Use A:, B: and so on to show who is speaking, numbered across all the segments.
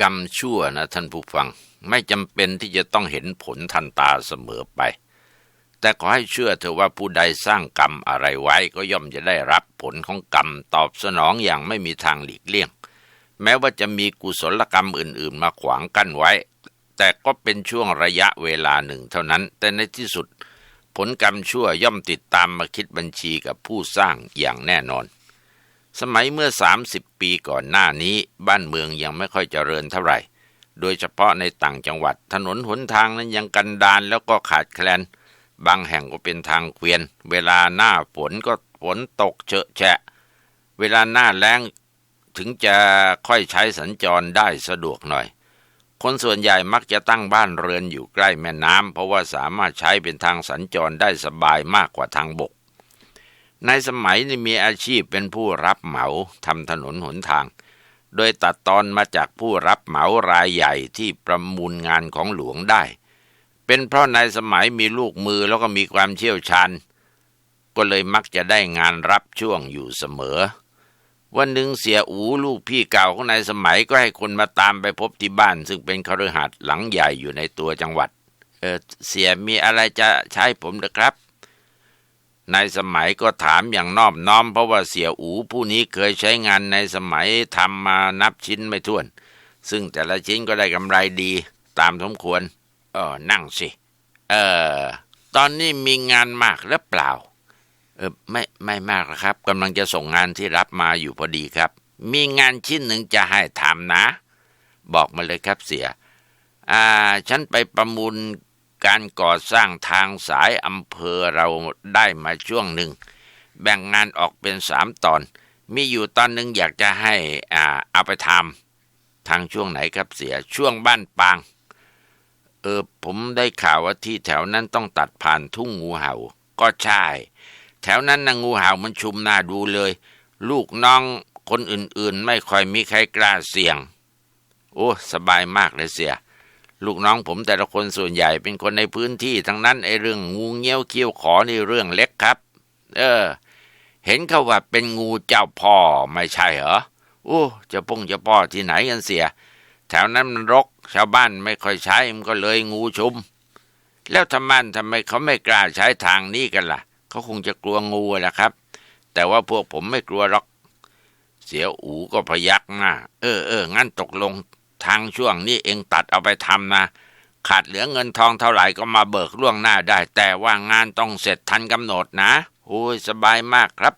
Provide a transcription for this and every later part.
A: กรรมชั่วนะท่านผู้ฟัง ไม่จำเป็นที่จะต้องเห็นผลทันตาเสมอไป แต่ขอให้เชื่อเถอะว่าผู้ใดสร้างกรรมอะไรไว้ก็ย่อมจะได้รับผลของกรรมตอบสนองอย่างไม่มีทางหลีกเลี่ยง แม้ว่าจะมีกุศลกรรมอื่น ๆ มาขวางกั้นไว้ แต่ก็เป็นช่วงระยะเวลาหนึ่งเท่านั้น แต่ในที่สุด ผลกรรมชั่วย่อมติดตามมาคิดบัญชีกับผู้สร้างอย่างแน่นอน สมัยเมื่อ 30 ปีก่อนหน้านี้ บ้านเมืองยังไม่ค่อยเจริญเท่าไหร่ โดยเฉพาะในต่างจังหวัด ถนนหนทางนั้นยังกันดานแล้วก็ขาดแคลน บางแห่งก็เป็นทางเกวียน เวลาหน้าฝนก็ฝนตกเฉอะแฉะ เวลาหน้าแล้งถึงจะค่อยใช้สัญจรได้สะดวกหน่อย คนส่วนใหญ่มักจะตั้งบ้านเรือนอยู่ใกล้แม่น้ำเพราะว่าสามารถใช้เป็นทางสัญจรได้สบายมากกว่าทางบก ในสมัยนี้มีอาชีพเป็นผู้รับเหมาทำถนนหนทาง โดยตัดตอนมาจากผู้รับเหมารายใหญ่ที่ประมูลงานของหลวงได้ เป็นเพราะในสมัยมีลูกมือแล้วก็มีความเชี่ยวชาญก็เลยมักจะได้งานรับช่วงอยู่เสมอ วันหนึ่งเสียอูลูกพี่เก่าของนายสมัยก็ให้คนมาตามไปพบที่บ้าน ซึ่งเป็นคฤหาสน์หลังใหญ่อยู่ในตัวจังหวัด เออเสียมีอะไรจะใช้ผมหรือครับ นายสมัยก็ถามอย่างนอบน้อม เพราะว่าเสียอูผู้นี้เคยใช้งานในสมัยทำมานับชิ้นไม่ถ้วน ซึ่งแต่ละชิ้นก็ได้กำไรดีตามสมควร เออนั่งสิ เออตอนนี้มีงานมากหรือเปล่า เออไม่ไม่มากหรอกครับกำลังจะส่งงานที่รับมาอยู่พอดีครับ มีงานชิ้นหนึ่งจะให้ทำนะ บอกมาเลยครับเสีย อ่า ฉันไปประมูล การก่อสร้างทางสายอำเภอเราได้มาช่วงหนึ่ง แบ่งงานออกเป็นสามตอน มีอยู่ตอนหนึ่งอยากจะให้อ่าเอาไปทำทางช่วงไหนครับเสียช่วงบ้านปาง เออผมได้ข่าวว่าที่แถวนั้นต้องตัดผ่านทุ่งงูเห่า ก็ใช่ แถวนั้นนางงูเห่ามันชุมหน้าดูเลย ลูกน้องคนอื่นๆ ไม่ค่อยมีใครกล้าเสี่ยง โอ้สบายมากเลยเสีย ลูกน้องผมแต่ละคนส่วนใหญ่เป็นคนในพื้นที่ทั้งนั้นไอ้เรื่องงูเงี้ยวเขี้ยวขอนี่เรื่องเล็กครับ เออ เห็นเขาว่าเป็นงูเจ้าพ่อไม่ใช่เหรอโอ้เจะพงเจะพ่อที่ไหนกันเสีย แถวนั้นมันรก ชาวบ้านไม่ค่อยใช้มันก็เลยงูชุม แล้วทำไมทำไมเขาไม่กล้าใช้ทางนี้กันล่ะเขาคงจะกลัวงูแหละครับ แต่ว่าพวกผมไม่กลัวหรอก เสียอูก็พยักหน้าเออเอองั้นตกลง ทางช่วงนี้เองตัดเอาไปทำนะ ขาดเหลือเงินทองเท่าไหร่ก็มาเบิกล่วงหน้าได้ แต่ว่างานต้องเสร็จทันกำหนดนะโอ้ยสบายมากครับ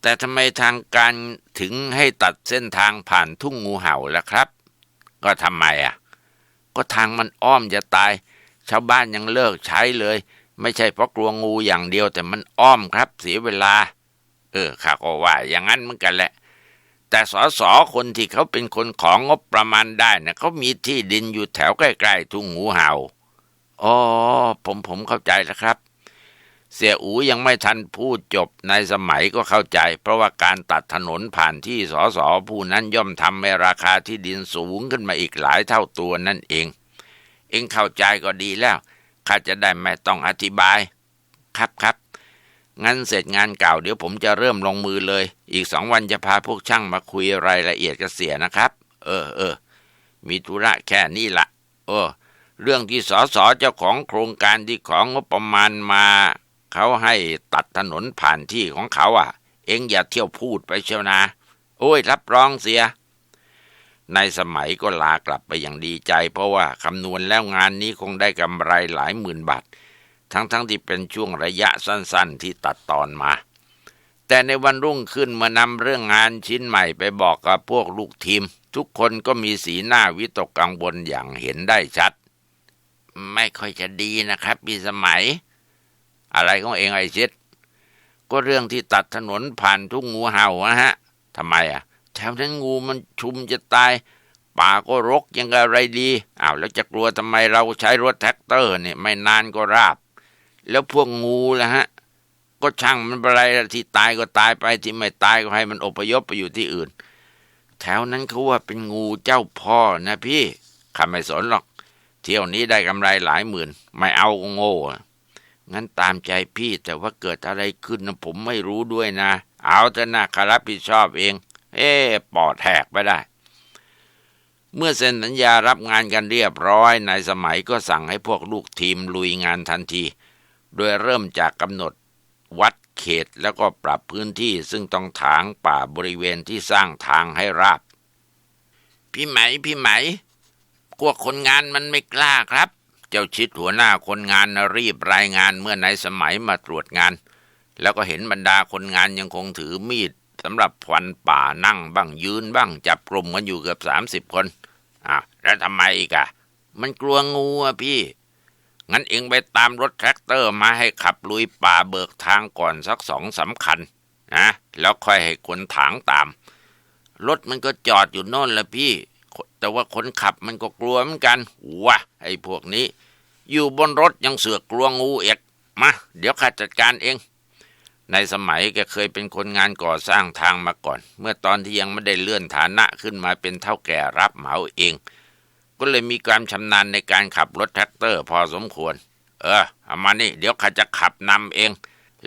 A: แต่ทำไมทางการถึงให้ตัดเส้นทางผ่านทุ่งงูเห่าล่ะครับ ก็ทำไมอะ ก็ทางมันอ้อมจะตาย ชาวบ้านยังเลิกใช้เลย ไม่ใช่เพราะกลัวงูอย่างเดียวแต่มันอ้อมครับ เสียเวลา เออข้าก็ว่าอย่างนั้นเหมือนกันแหละ แต่สสคนที่เขาเป็นคนของงบประมาณได้นะเขามีที่ดินอยู่แถวใกล้ๆทุ่งงูเห่าอ๋อผมผมเข้าใจแล้วครับ เสียอูยังไม่ทันพูดจบในสมัยก็เข้าใจ เพราะว่าการตัดถนนผ่านที่สสผู้นั้นย่อมทำให้ราคาที่ดินสูงขึ้นมาอีกหลายเท่าตัวนั่นเอง เองเข้าใจก็ดีแล้วข้าจะได้ไม่ต้องอธิบาย ครับครับ งั้นเสร็จงานเก่าเดี๋ยวผมจะเริ่มลงมือเลย อีกสองวันจะพาพวกช่างมาคุยรายละเอียดกับเสียนะครับ เออเออ มีธุระแค่นี้ละเออ เรื่องที่สสเจ้าของโครงการที่ของงบประมาณมา เขาให้ตัดถนนผ่านที่ของเขาอะ เอ็งอย่าเที่ยวพูดไปเชียวนะ โอ้ย รับรองเสีย ในสมัยก็ลากลับไปอย่างดีใจ เพราะว่าคำนวณแล้วงานนี้คงได้กำไรหลายหมื่นบาท ทั้งๆทที่เป็นช่วงระยะสั้นๆ ที่ตัดตอนมา แต่ในวันรุ่งขึ้นเมื่อนำเรื่องงานชิ้นใหม่ไปบอกกับพวกลูกทีม ทุกคนก็มีสีหน้าวิตกกังวลอย่างเห็นได้ชัด ไม่ค่อยจะดีนะครับพี่สมัย อะไรของเองไอ้ชิดก็เรื่องที่ตัดถนนผ่านทุ่งงูเห่าอะฮะทำไมอะแถวนั้นงูมันชุมจะตาย ป่าก็รกยังอะไรดีอ้าวแล้วจะกลัวทำไมเราใช้รถแท็กเตอร์เนี่ยไม่นานก็ราบ แล้วพวกงูล่ะฮะ ก็ช่างมันอะไรล่ะที่ตายก็ตายไปที่ไม่ตายก็ให้มันอพยพไปอยู่ที่อื่น แถวนั้นเขาว่าเป็นงูเจ้าพ่อนะพี่ข้าไม่สนหรอก เที่ยวนี้ได้กำไรหลายหมื่น ไม่เอาโง่งั้นตามใจพี่แต่ว่าเกิดอะไรขึ้นนะผมไม่รู้ด้วยนะ เอาเถอะนะข้ารับผิดชอบเอง เอ๊ะปอดแหกไปได้ เมื่อเซ็นสัญญารับงานกันเรียบร้อยนายสมัยก็สั่งให้พวกลูกทีมลุยงานทันที โดยเริ่มจากกำหนดวัดเขตแล้วก็ปรับพื้นที่ซึ่งต้องถางป่าบริเวณที่สร้างทางให้ราบ พี่ไหม พี่ไหมพวกคนงานมันไม่กล้าครับ เจ้าชิดหัวหน้าคนงานรีบรายงานเมื่อนายสมัยมาตรวจงาน แล้วก็เห็นบรรดาคนงานยังคงถือมีดสำหรับฟันป่านั่งบ้างยืนบ้างจับกลุ่มกันอยู่เกือบสามสิบคนอะแล้วทำไมอีกอะมันกลัวงูอะพี่ งั้นเองไปตามรถแทรกเตอร์มาให้ขับลุยป่าเบิกทางก่อนสักสองสำคัญนะแล้วค่อยให้คนถางตาม รถมันก็จอดอยู่โน่นละพี่ แต่ว่าคนขับมันก็กลัวเหมือนกันวะไอ้พวกนี้ อยู่บนรถยังเสือกกลัวงูเอกมาเดี๋ยวข้าจัดการเอง ในสมัยแกเคยเป็นคนงานก่อสร้างทางมาก่อน เมื่อตอนที่ยังไม่ได้เลื่อนฐานะขึ้นมาเป็นเท่าแก่รับเหมาเอง ก็เลยมีความชำนาญในการขับรถแท็กเตอร์พอสมควร เออเอามานี่ เดี๋ยวข้าจะขับนำเอง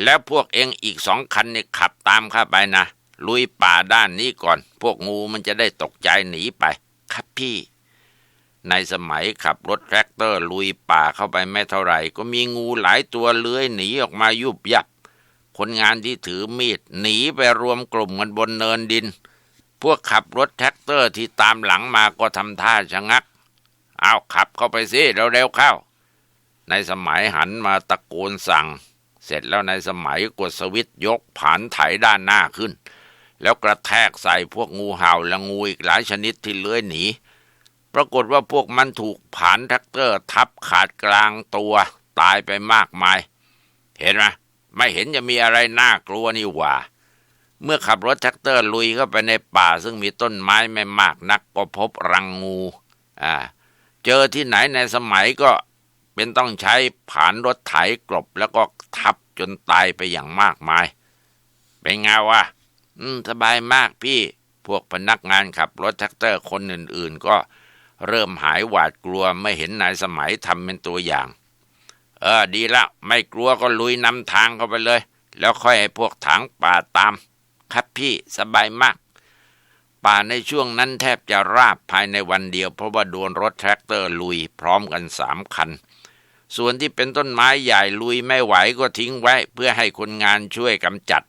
A: แล้วพวกเองอีกสองคันนี่ขับตามข้าไปนะ ลุยป่าด้านนี้ก่อน พวกงูมันจะได้ตกใจหนีไป ครับพี่ ในสมัยขับรถแทรกเตอร์ลุยป่าเข้าไปไม่เท่าไหร่ ก็มีงูหลายตัวเลื้อยหนีออกมายุบยับ คนงานที่ถือมีดหนีไปรวมกลุ่มกันบนเนินดิน พวกขับรถแท็กเตอร์ที่ตามหลังมาก็ทำท่าชะงัก เอาขับเข้าไปสิเร็วๆเข้าในสมัยหันมาตะโกนสั่ง เสร็จแล้วในสมัยกดสวิตยกผ่านไถด้านหน้าขึ้น แล้วกระแทกใส่พวกงูเห่าและงูอีกหลายชนิดที่เลื้อยหนี ปรากฏว่าพวกมันถูกผ่านแท็กเตอร์ทับขาดกลางตัวตายไปมากมาย เห็นไหมไม่เห็นจะมีอะไรน่ากลัวนี่หว่า เมื่อขับรถแท็กเตอร์ลุยเข้าไปในป่าซึ่งมีต้นไม้ไม่มากนักก็พบรังงู อ่า เจอที่ไหนในสมัยก็เป็นต้องใช้ผ่านรถไถกลบแล้วก็ทับจนตายไปอย่างมากมาย เป็นไงวะอืมสบายมากพี่ พวกพนักงานขับรถแท็กเตอร์คนอื่น ๆ ก็เริ่มหายหวาดกลัวไม่เห็นนายสมัยทำเป็นตัวอย่าง เออดีละ ไม่กลัวก็ลุยนำทางเข้าไปเลย แล้วค่อยให้พวกถางป่าตาม ครับพี่สบายมาก ป่าในช่วงนั้นแทบจะราบภายในวันเดียว เพราะว่าโดนรถแทรกเตอร์ลุยพร้อมกันสามคัน ส่วนที่เป็นต้นไม้ใหญ่ลุยไม่ไหวก็ทิ้งไว้ เพื่อให้คนงานช่วยกำจัด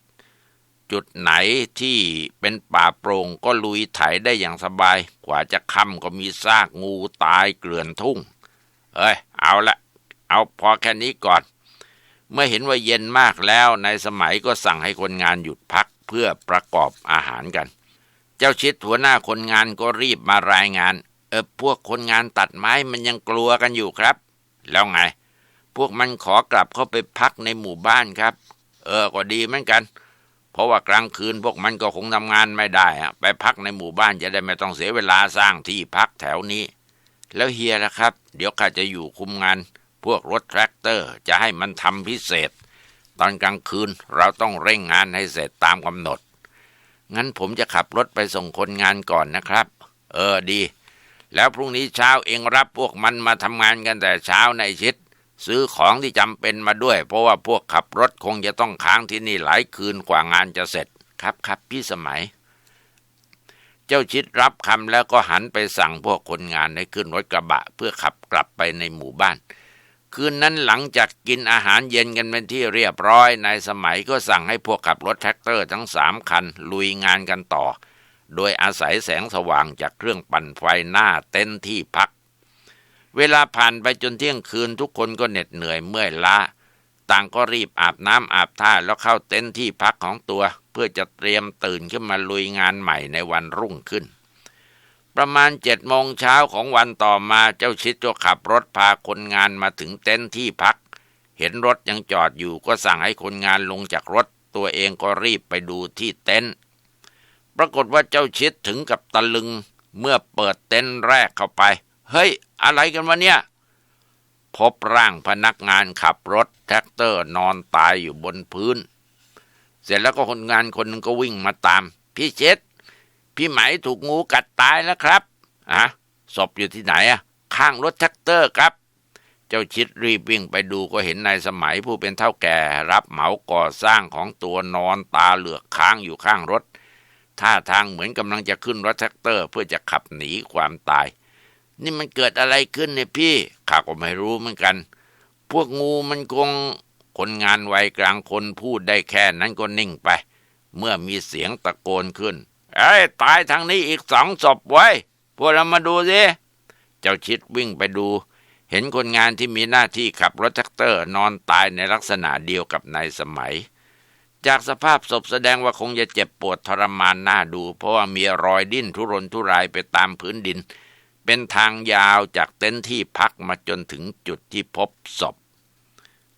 A: จุดไหนที่เป็นป่าโปร่งก็ลุยไถได้อย่างสบาย กว่าจะค่ำก็มีซากงูตายเกลื่อนทุ่ง เอ้ย เอาละ เอาพอแค่นี้ก่อน เมื่อเห็นว่าเย็นมากแล้วในสมัยก็สั่งให้คนงานหยุดพักเพื่อประกอบอาหารกัน เจ้าชิดหัวหน้าคนงานก็รีบมารายงาน เออพวกคนงานตัดไม้มันยังกลัวกันอยู่ครับ แล้วไง พวกมันขอกลับเข้าไปพักในหมู่บ้านครับ เออก็ดีเหมือนกัน เพราะว่ากลางคืนพวกมันก็คงทำงานไม่ได้อะไปพักในหมู่บ้านจะได้ไม่ต้องเสียเวลาสร้างที่พักแถวนี้ แล้วเฮียนะครับ เดี๋ยวข้าจะอยู่คุมงาน พวกรถแทรกเตอร์จะให้มันทำพิเศษ ตอนกลางคืนเราต้องเร่งงานให้เสร็จตามกำหนด งั้นผมจะขับรถไปส่งคนงานก่อนนะครับ เออดี แล้วพรุ่งนี้เช้าเองรับพวกมันมาทำงานกันแต่เช้าในชิด ซื้อของที่จำเป็นมาด้วย เพราะว่าพวกขับรถคงจะต้องค้างที่นี่หลายคืนกว่างานจะเสร็จครับครับพี่สมัย เจ้าชิดรับคำแล้วก็หันไปสั่งพวกคนงานให้ขึ้นรถกระบะ เพื่อขับกลับไปในหมู่บ้าน คืนนั้นหลังจากกินอาหารเย็นกันเป็นที่เรียบร้อยนายสมัยก็สั่งให้พวกขับรถแท็กเตอร์ทั้งสามคัน ลุยงานกันต่อ โดยอาศัยแสงสว่างจากเครื่องปั่นไฟหน้าเต็นท์ที่พัก เวลาผ่านไปจนเที่ยงคืนทุกคนก็เหน็ดเหนื่อยเมื่อยล้าต่างก็รีบอาบน้ำอาบท่าแล้วเข้าเต็นท์ที่พักของตัว เพื่อจะเตรียมตื่นขึ้นมาลุยงานใหม่ในวันรุ่งขึ้น ประมาณเจ็ดโมงเช้าของวันต่อมาเจ้าชิดก็ขับรถพาคนงานมาถึงเต็นท์ที่พัก เห็นรถยังจอดอยู่ก็สั่งให้คนงานลงจากรถ ตัวเองก็รีบไปดูที่เต็นท์ปรากฏว่าเจ้าชิดถึงกับตะลึงเมื่อเปิดเต็นท์แรกเข้าไป เฮ้ย อะไรกันวะเนี่ย พบร่างพนักงานขับรถแท็กเตอร์นอนตายอยู่บนพื้น เสร็จแล้วก็คนงานคนหนึงก็วิ่งมาตาม พี่เช็ด พี่ไหมถูกงูกัดตายแล้วครับอะศพอยู่ที่ไหนอะข้างรถแท็กเตอร์ครับ เจ้าชิดรีบวิ่งไปดูก็เห็นนายสมัยผู้เป็นเท่าแก่ รับเหมาก่อสร้างของตัวนอนตาเหลือกค้างอยู่ข้างรถ ท่าทางเหมือนกำลังจะขึ้นรถแท็กเตอร์ เพื่อจะขับหนีความตาย นี่มันเกิดอะไรขึ้นเนี่ยพี่ข้าก็ไม่รู้เหมือนกัน พวกงูมันคงคนงานวัยกลางคนพูดได้แค่นั้นก็นิ่งไป เมื่อมีเสียงตะโกนขึ้น เอ้ยตายทางนี้อีกสองศพไว้ พวกเรามาดูสิเจ้าชิดวิ่งไปดู เห็นคนงานที่มีหน้าที่ขับรถแท็กเตอร์ นอนตายในลักษณะเดียวกับนายสมัย จากสภาพศพแสดงว่าคงจะเจ็บปวดทรมานน่าดู เพราะว่ามีรอยดิ้นทุรนทุรายไปตามพื้นดิน เป็นทางยาวจากเต็นท์ที่พักมาจนถึงจุดที่พบศพ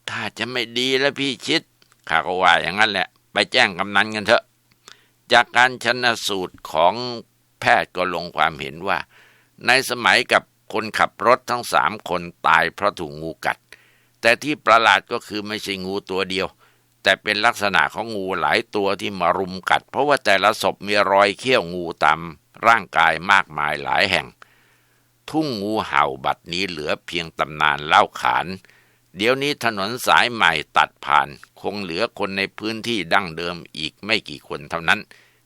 A: ถ้าจะไม่ดีแล้วพี่ชิดข้าก็ว่าอย่างนั้นแหละ ไปแจ้งกำนันกันเถอะ จากการชนสูตรของแพทย์ก็ลงความเห็นว่า ในสมัยกับคนขับรถทั้งสามคนตายเพราะถูกงูกัด แต่ที่ประหลาดก็คือไม่ใช่งูตัวเดียว แต่เป็นลักษณะของงูหลายตัวที่มารุมกัด เพราะว่าแต่ละศพมีรอยเขี้ยวงูตามร่างกายมากมายหลายแห่ง ทุ่งงูเห่าบัดนี้เหลือเพียงตำนานเล่าขาน เดี๋ยวนี้ถนนสายใหม่ตัดผ่าน คงเหลือคนในพื้นที่ดั้งเดิมอีกไม่กี่คนเท่านั้น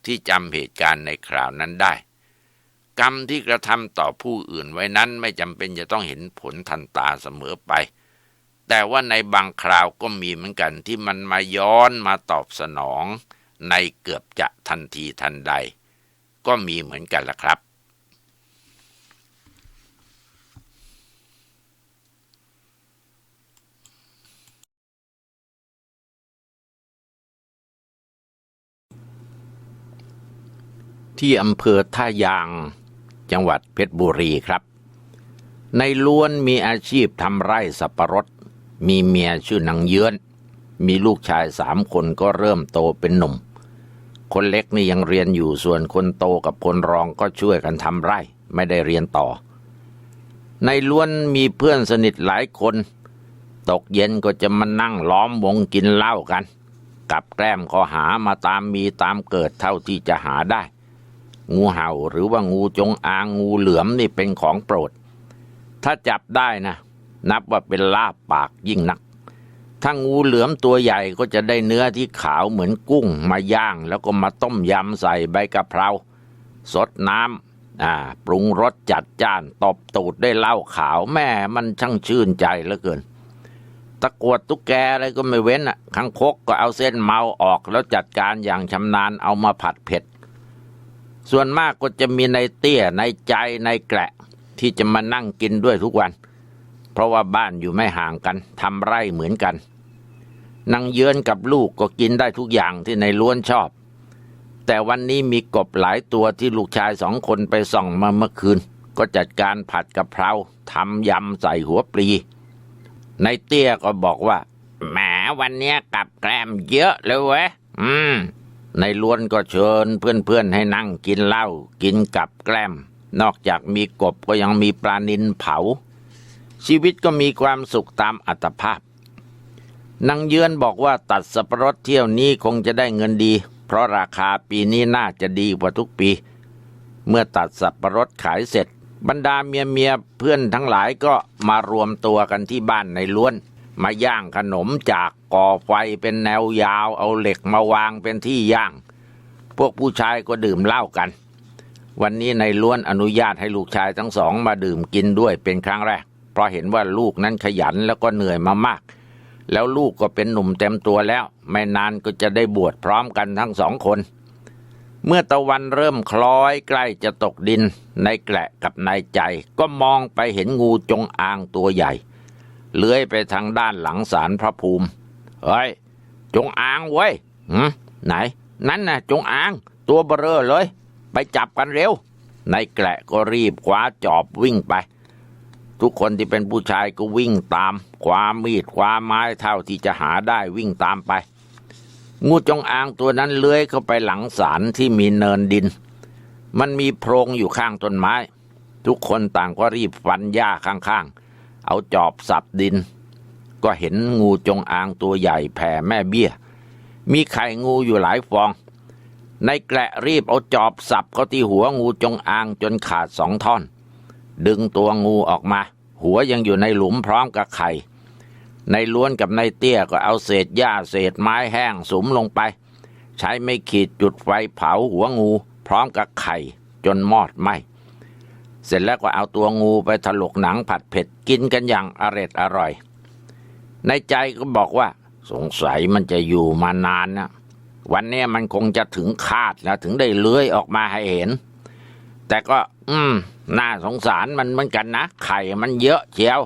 A: ที่จำเหตุการณ์ในคราวนั้นได้ กรรมที่กระทำต่อผู้อื่นไว้นั้นไม่จำเป็นจะต้องเห็นผลทันตาเสมอไป แต่ว่าในบางคราวก็มีเหมือนกันที่มันมาย้อนมาตอบสนอง ในเกือบจะทันทีทันใด ก็มีเหมือนกันละครับ ที่อำเภอท่ายาง จังหวัดเพชรบุรีครับ ในล้วนมีอาชีพทำไร่สับปะรด มีเมียชื่อนางเยือน มีลูกชายสามคนก็เริ่มโตเป็นหนุ่ม คนเล็กนี่ยังเรียนอยู่ส่วนคนโตกับคนรองก็ช่วยกันทำไร่ไม่ได้เรียนต่อ ในล้วนมีเพื่อนสนิทหลายคน ตกเย็นก็จะมานั่งล้อมวงกินเหล้ากันกับแกล้มก็หามาตามมีตามเกิดเท่าที่จะหาได้ งูเห่าหรือว่างูจงอางงูเหลือมนี่เป็นของโปรด ถ้าจับได้นะ นับว่าเป็นลาบปากยิ่งนัก ถ้างูเหลือมตัวใหญ่ก็จะได้เนื้อที่ขาวเหมือนกุ้งมาย่าง แล้วก็มาต้มยำใส่ใบกะเพราสดน้ำอ่าปรุงรสจัดจ้านตบตูดได้เหล้าขาวแม่มันช่างชื่นใจเหลือเกินตะกรวดตุ๊กแกอะไรก็ไม่เว้นอะคังคกก็เอาเส้นเมาออกแล้วจัดการอย่างชำนาญเอามาผัดเผ็ด ส่วนมากก็จะมีในเตี้ยในใจในแกละที่จะมานั่งกินด้วยทุกวัน เพราะว่าบ้านอยู่ไม่ห่างกันทำไร่เหมือนกันนางเยือนกับลูกก็กินได้ทุกอย่างที่ในล้วนชอบ แต่วันนี้มีกบหลายตัวที่ลูกชายสองคนไปส่องมาเมื่อคืน ก็จัดการผัดกะเพราทำยำใส่หัวปลี ในเตี้ยก็บอกว่าแหมวันนี้กับแกล้มเยอะเลยเว้ยอืม ในล้วนก็เชิญเพื่อนๆให้นั่งกินเหล้ากินกับแกล้ม นอกจากมีกบก็ยังมีปลานินเผา ชีวิตก็มีความสุขตามอัตภาพนางเยือนบอกว่าตัดสับปะรดเที่ยวนี้คงจะได้เงินดี เพราะราคาปีนี้น่าจะดีกว่าทุกปี เมื่อตัดสับปะรดขายเสร็จ บรรดาเมียเมียเพื่อนทั้งหลายก็มารวมตัวกันที่บ้านในล้วน มาย่างขนมจาก ก่อไฟเป็นแนวยาว เอาเหล็กมาวางเป็นที่ย่าง พวกผู้ชายก็ดื่มเหล้ากัน วันนี้ในล้วนอนุญาตให้ลูกชายทั้งสองมาดื่มกินด้วยเป็นครั้งแรก เพราะเห็นว่าลูกนั้นขยันแล้วก็เหนื่อยมามาก แล้วลูกก็เป็นหนุ่มเต็มตัวแล้ว ไม่นานก็จะได้บวชพร้อมกันทั้งสองคน เมื่อตะวันเริ่มคล้อยใกล้จะตกดินในแกละกับนายใจ ก็มองไปเห็นงูจงอางตัวใหญ่ เลื้อยไปทางด้านหลังศาลพระภูมิ เฮ้ย จงอางเว้ยหืมไหน นั่นน่ะจงอาง ตัวเบเร่อเลย ไปจับกันเร็วในแกละก็รีบคว้าจอบวิ่งไป ทุกคนที่เป็นผู้ชายก็วิ่งตามคว้ามีดคว้าไม้เท่าที่จะหาได้วิ่งตามไป งูจงอางตัวนั้นเลื้อยเข้าไปหลังศาลที่มีเนินดิน มันมีโพรงอยู่ข้างต้นไม้ ทุกคนต่างก็รีบฟันหญ้าข้างๆ เอาจอบสับดิน ก็เห็นงูจงอางตัวใหญ่แผ่แม่เบี้ย มีไข่งูอยู่หลายฟอง ในแกละรีบเอาจอบสับเข้าที่หัวงูจงอางจนขาดสองท่อน ดึงตัวงูออกมา หัวยังอยู่ในหลุมพร้อมกับไข่ ในล้วนกับในเตี้ยก็เอาเศษหญ้าเศษไม้แห้งสุมลงไป ใช้ไม่ขีดจุดไฟเผาหัวงูพร้อมกับไข่จนมอดไหมเสร็จแล้วก็เอาตัวงูไปถลกหนังผัดเผ็ดกินกันอย่างอร็ดอร่อย ในใจก็บอกว่า สงสัยมันจะอยู่มานานนะวันนี้มันคงจะถึงคาดแล้วถึงได้เลื้อยออกมาให้เห็น แต่ก็ อืม น่าสงสารมันเหมือนกันนะ ไข่มันเยอะเชียว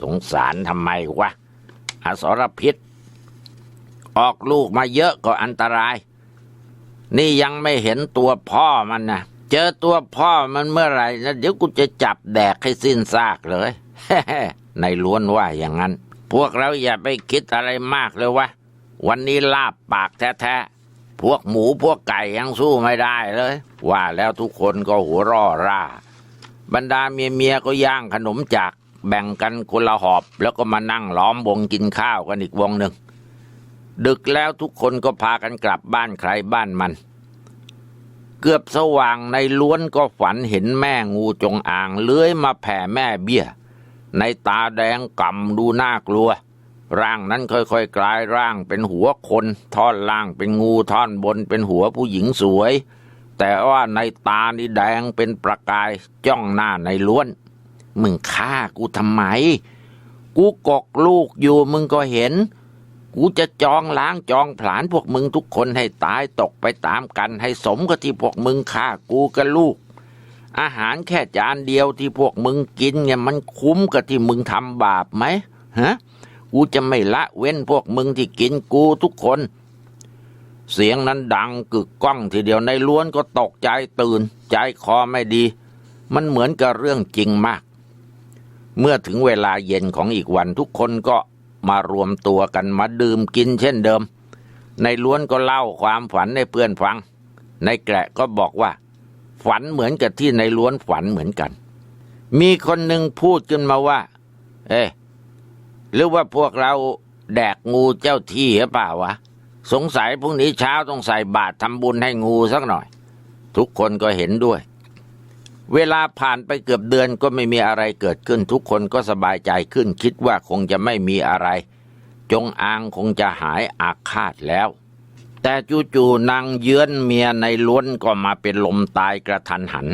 A: สงสารทำไมวะอสรพิษ ออกลูกมาเยอะก็อันตราย นี่ยังไม่เห็นตัวพ่อมันนะเจอตัวพ่อมันเมื่อไหร่นะเดี๋ยวกูจะจับแดกให้สิ้นซากเลยในล้วนว่าอย่างนั้น พวกเราอย่าไปคิดอะไรมากเลยวะ วันนี้ลาบปากแท้ๆ พวกหมูพวกไก่ยังสู้ไม่ได้เลย ว่าแล้วทุกคนก็หัวร่อร่า บรรดาเมียเมียๆก็ย่างขนมจากแบ่งกันคนละหอบ แล้วก็มานั่งล้อมวงกินข้าวกันอีกวงหนึ่ง ดึกแล้วทุกคนก็พากันกลับบ้านใครบ้านมัน เกือบสว่างในล้วนก็ฝันเห็นแม่งูจงอางเลื้อยมาแผ่แม่เบี้ย ในตาแดงก่ำดูน่ากลัว ร่างนั้นค่อยๆกลายร่างเป็นหัวคน ท่อนล่างเป็นงูท่อนบนเป็นหัวผู้หญิงสวย แต่ว่าในตานี่แดงเป็นประกายจ้องหน้าในล้วน มึงฆ่ากูทำไม กูกกลูกอยู่มึงก็เห็น กูจะจองล้างจองผลาญพวกมึงทุกคนให้ตายตกไปตามกันให้สมกับที่พวกมึงฆ่ากูกับลูก อาหารแค่จานเดียวที่พวกมึงกินเนี่ยมันคุ้มกับที่มึงทำบาปไหมฮะกูจะไม่ละเว้นพวกมึงที่กินกูทุกคน เสียงนั้นดังกึกก้องทีเดียวในล้วนก็ตกใจตื่น ใจคอไม่ดี มันเหมือนกับเรื่องจริงมาก เมื่อถึงเวลาเย็นของอีกวันทุกคนก็มารวมตัวกันมาดื่มกินเช่นเดิม ในล้วนก็เล่าความฝันให้เพื่อนฟัง ในแกะก็บอกว่า ฝันเหมือนกับที่ในล้วนฝันเหมือนกัน มีคนหนึ่งพูดขึ้นมาว่า เอ๊ะหรือว่าพวกเราแดกงูเจ้าที่หรือเปล่าวะ สงสัยพรุ่งนี้เช้าต้องใส่บาตรทำบุญให้งูสักหน่อย ทุกคนก็เห็นด้วย เวลาผ่านไปเกือบเดือนก็ไม่มีอะไรเกิดขึ้น ทุกคนก็สบายใจขึ้น คิดว่าคงจะไม่มีอะไร จงอางคงจะหายอาฆาตแล้ว แต่จู่ๆนางเยื้อนเมียในล้วนก็มาเป็นลมตายกระทันหัน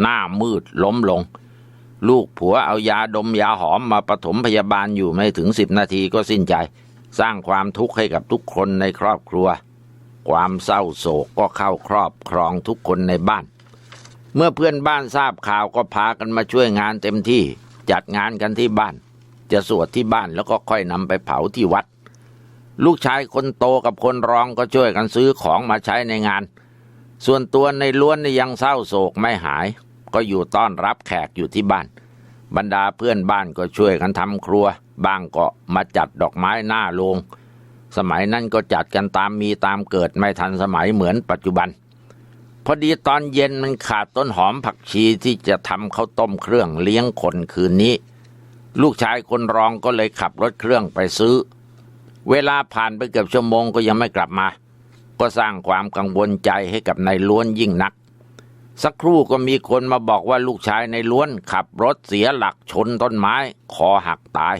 A: หน้ามืดล้มลง ลูกผัวเอายาดมยาหอมมาปฐมพยาบาลอยู่ไม่ถึงสิบนาทีก็สิ้นใจ สร้างความทุกข์ให้กับทุกคนในครอบครัว ความเศร้าโศกก็เข้าครอบครองทุกคนในบ้าน เมื่อเพื่อนบ้านทราบข่าวก็พากันมาช่วยงานเต็มที่จัดงานกันที่บ้าน จะสวดที่บ้านแล้วก็ค่อยนำไปเผาที่วัด ลูกชายคนโตกับคนรองก็ช่วยกันซื้อของมาใช้ในงาน ส่วนตัวในล้วนยังเศร้าโศกไม่หาย ก็อยู่ต้อนรับแขกอยู่ที่บ้าน บรรดาเพื่อนบ้านก็ช่วยกันทำครัว บางก็มาจัดดอกไม้หน้าโรงสมัยนั้นก็จัดกันตามมีตามเกิดไม่ทันสมัยเหมือนปัจจุบัน พอดีตอนเย็นมันขาดต้นหอมผักชีที่จะทำข้าวต้มเครื่องเลี้ยงคนคืนนี้ ลูกชายคนรองก็เลยขับรถเครื่องไปซื้อ เวลาผ่านไปเกือบชั่วโมงก็ยังไม่กลับมา ก็สร้างความกังวลใจให้กับนายล้วนยิ่งนัก สักครู่ก็มีคนมาบอกว่าลูกชายในล้วนขับรถเสียหลักชนต้นไม้ คอหักตาย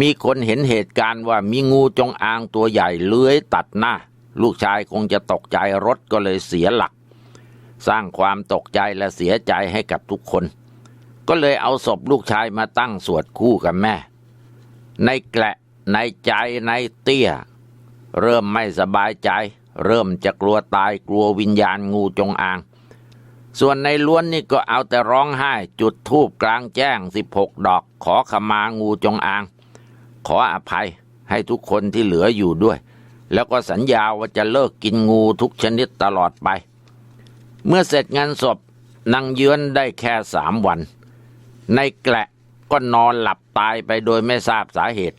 A: มีคนเห็นเหตุการณ์ว่ามีงูจงอางตัวใหญ่เลื้อยตัดหน้า ลูกชายคงจะตกใจรถก็เลยเสียหลัก สร้างความตกใจและเสียใจให้กับทุกคน ก็เลยเอาศพลูกชายมาตั้งสวดคู่กับแม่ ในแกละ ในใจในเตี้ย เริ่มไม่สบายใจ เริ่มจะกลัวตายกลัววิญญาณงูจงอาง ส่วนในล้วนนี่ก็เอาแต่ร้องไห้ จุดทูบกลางแจ้งสิบหกดอก ขอขมางูจงอาง ขออภัยให้ทุกคนที่เหลืออยู่ด้วย แล้วก็สัญญาว่าจะเลิกกินงูทุกชนิดตลอดไป เมื่อเสร็จงานศพนางเยือนได้แค่สามวัน ในแกละก็นอนหลับตายไปโดยไม่ทราบสาเหตุ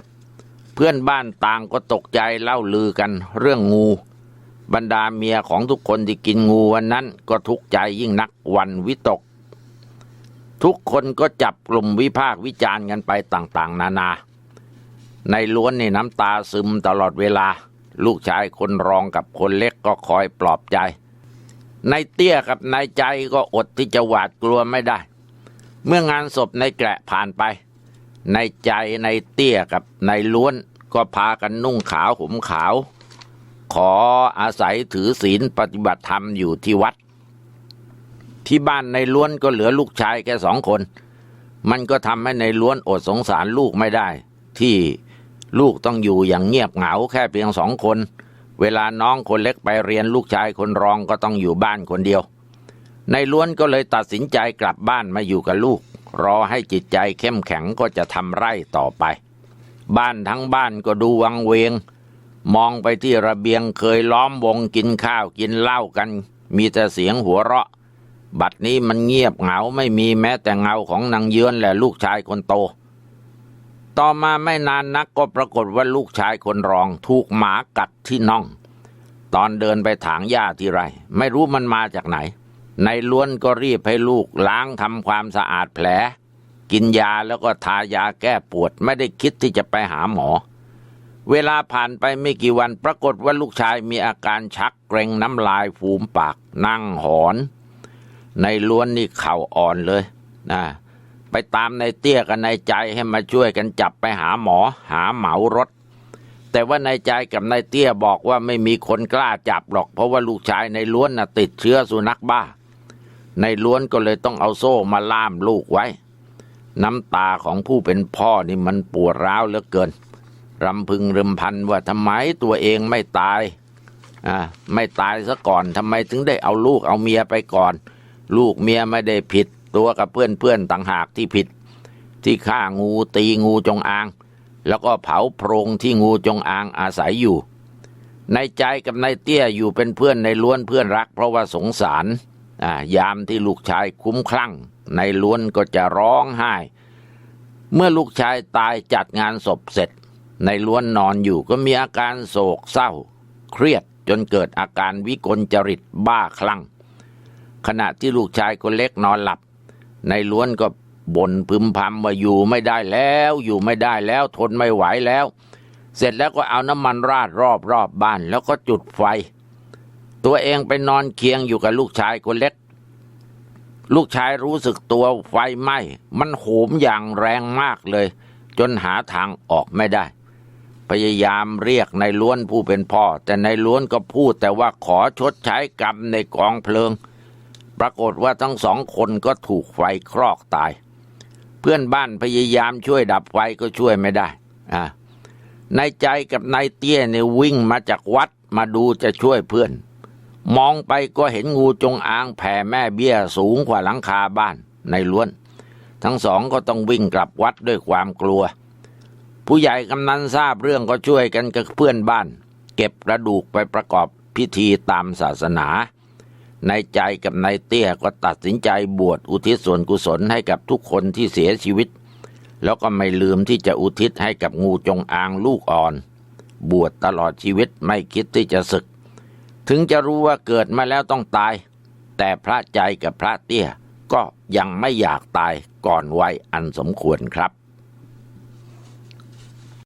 A: เพื่อนบ้านต่างก็ตกใจเล่าลือกันเรื่องงู บรรดาเมียของทุกคนที่กินงูวันนั้นก็ทุกข์ใจยิ่งนักวันวิตก ทุกคนก็จับกลุ่มวิพากษ์วิจารณ์กันไปต่างๆ นานา ในล้วนนี่น้ำตาซึมตลอดเวลา ลูกชายคนรองกับคนเล็กก็คอยปลอบใจในเตี้ยกับนายใจก็อดที่จะหวาดกลัวไม่ได้ เมื่องานศพในแกะผ่านไป ในใจในเตี้ยกับในล้วนก็พากันนุ่งขาวห่มขาว ขออาศัยถือศีลปฏิบัติธรรมอยู่ที่วัด ที่บ้านในล้วนก็เหลือลูกชายแค่สองคน มันก็ทำให้ในล้วนอดสงสารลูกไม่ได้ ที่ลูกต้องอยู่อย่างเงียบเหงาแค่เพียงสองคน เวลาน้องคนเล็กไปเรียนลูกชายคนรองก็ต้องอยู่บ้านคนเดียว ในล้วนก็เลยตัดสินใจกลับบ้านมาอยู่กับลูก รอให้จิตใจเข้มแข็งก็จะทำไร่ต่อไป บ้านทั้งบ้านก็ดูวังเวง มองไปที่ระเบียงเคยล้อมวงกินข้าวกินเหล้ากัน มีแต่เสียงหัวเราะ บัดนี้มันเงียบเหงาไม่มีแม้แต่เงาของนางเยือนและลูกชายคนโต ต่อมาไม่นานนักก็ปรากฏว่าลูกชายคนรองถูกหมากัดที่น่อง ตอนเดินไปถางหญ้าที่ไร ไม่รู้มันมาจากไหน ในล้วนก็รีบให้ลูกล้างทำความสะอาดแผล กินยาแล้วก็ทายาแก้ปวดไม่ได้คิดที่จะไปหาหมอ เวลาผ่านไปไม่กี่วันปรากฏว่าลูกชายมีอาการชักเกรงน้ำลายฟูมปากนั่งหอน ในล้วนนี่เข่าอ่อนเลยนะไปตามในเตี้ยกับในใจให้มาช่วยกันจับไปหาหมอ หาเหมารถ แต่ว่าในใจกับในเตี้ยบอกว่าไม่มีคนกล้าจับหรอก เพราะว่าลูกชายในล้วนน่ะติดเชื้อสุนัขบ้า ในล้วนก็เลยต้องเอาโซ่มาล่ามลูกไว้ น้ำตาของผู้เป็นพ่อนี่มันปวดร้าวเหลือเกิน รำพึงรำพันว่าทำไมตัวเองไม่ตายอ่าไม่ตายซะก่อนทำไมถึงได้เอาลูกเอาเมียไปก่อน ลูกเมียไม่ได้ผิดตัวกับเพื่อนเพื่อนๆต่างหากที่ผิด ที่ฆ่างูตีงูจงอาง แล้วก็เผาโพรงที่งูจงอางอาศัยอยู่ ในใจกับนายเตี้ยอยู่เป็นเพื่อนในล้วนเพื่อนรัก เพราะว่าสงสาร ยามที่ลูกชายคุ้มคลั่ง ในล้วนก็จะร้องไห้ เมื่อลูกชายตายจัดงานศพเสร็จ ในล้วนนอนอยู่ก็มีอาการโศกเศร้า เครียดจนเกิดอาการวิกลจริตบ้าคลั่ง ขณะที่ลูกชายคนเล็กนอนหลับ ในล้วนก็บ่นพึมพำว่าอยู่ไม่ได้แล้ว อยู่ไม่ได้แล้วทนไม่ไหวแล้ว เสร็จแล้วก็เอาน้ำมันราดรอบรอบบ้าน แล้วก็จุดไฟ ตัวเองไปนอนเคียงอยู่กับลูกชายคนเล็ก ลูกชายรู้สึกตัวไฟไหม้มันโหมอย่างแรงมากเลย จนหาทางออกไม่ได้ พยายามเรียกในล้วนผู้เป็นพ่อ แต่ในล้วนก็พูดแต่ว่าขอชดใช้กรรมในกองเพลิง ปรากฏว่าทั้งสองคนก็ถูกไฟคลอกตาย เพื่อนบ้านพยายามช่วยดับไฟก็ช่วยไม่ได้อ่าในใจกับนายเตี้ยเนี่ยวิ่งมาจากวัดมาดูจะช่วยเพื่อน มองไปก็เห็นงูจงอางแผ่แม่เบี้ยสูงกว่าหลังคาบ้านในล้วน ทั้งสองก็ต้องวิ่งกลับวัดด้วยความกลัว ผู้ใหญ่กำนันทราบเรื่องก็ช่วยกันกับเพื่อนบ้าน เก็บกระดูกไปประกอบพิธีตามศาสนาในใจกับนายเตี้ยก็ตัดสินใจบวชอุทิศส่วนกุศลให้กับทุกคนที่เสียชีวิต แล้วก็ไม่ลืมที่จะอุทิศให้กับงูจงอางลูกอ่อน บวชตลอดชีวิตไม่คิดที่จะศึก ถึงจะรู้ว่าเกิดมาแล้วต้องตาย แต่พระใจกับพระเตี้ยก็ยังไม่อยากตายก่อนวัยอันสมควรครับ